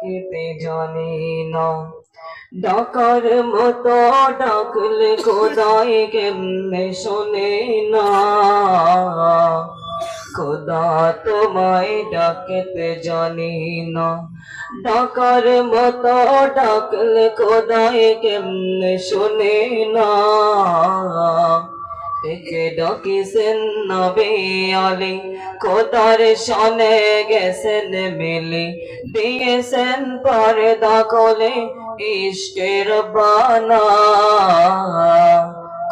ডাকতে জানি না ডাকার মতো ডাকলে খোদাই কেমনে শোনে না? খোদা তোমায় ডাকতে জানি না ডাকার মতো ডাকলে খোদাই কেমনে শোনে না? একে ডাকিছেন নবী আলী। খোদার শনে গেছেন মিলি। দিয়েছেন পর্দা কোলে ইশকের বানা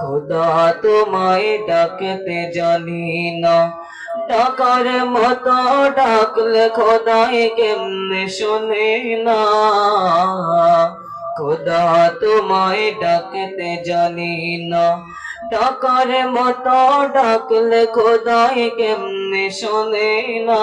খোদা তোমায় ডাকতে জানি না। ডাকার মতো ডাকলে খোদাই কেমনে শোনে না। খোদা তোমায় ডাকতে জানি না। ডাকার মতো ডাকলে খোদাই কেমনে শোনে না?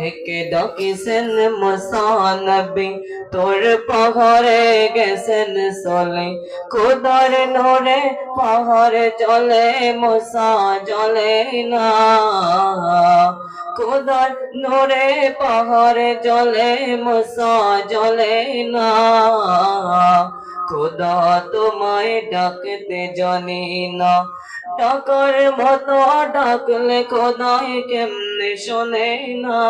একে ডাকিছেন মসানবী তোর পাহাড়ে গেছেন চলে। খোদার নোরে পাহাড়ে চলে, মশা জলে না। খোদার নোরে পাহাড়ে জলে মশা জলে না। খোদা তোমায় ডাকতে জানি না। ডাকার মতো ডাকলে খোদায় কেমনে শোনে না।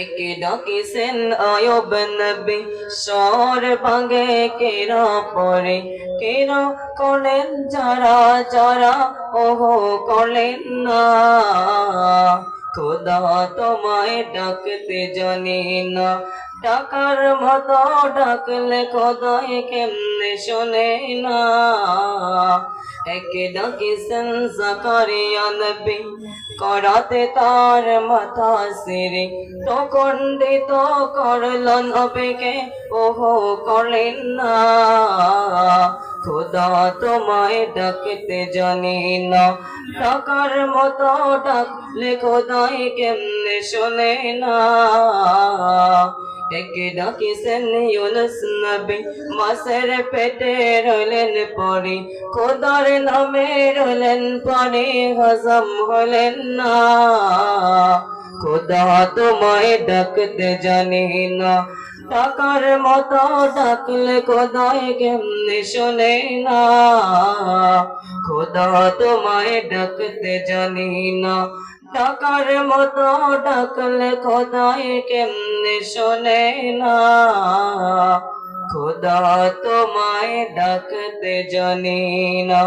একে ডাকিছেন আয়ব নবী সর ভাঙে কেরা পরে কেরা করলেন যারা যারা, ওহো করলেন না। খোদা তোমায় ডাকতে জানি না। ডাকার মতো ডাকলে খোদাই কেমনে শোনে না। একে ডাকিছেন জাকারিয়া করাতে তার মাথা সিরে তখন দিত করল নবীকে, ওহো করলেন না। খোদা তোমায় ডাকতে জানি না। ডাকার মতো ডাকলে খোদাই কেমনে শোনে না। একে ডাকিছেন ইউনুস নবী, মাসের পেটে রইলেন পরে। খোদার নামে রইলেন পরে, হজম হলেন না। খোদা তোমায় ডাকতে জানি না। ডাকার মতো ডাকলে খোদাই কেমনে শোনে না। খোদা তোমায় ডাকতে জানি না। ডাকার মতো ডাকলে খোদাই কেমনে শোনে না। খোদা তোমায় ডাকতে জানি না।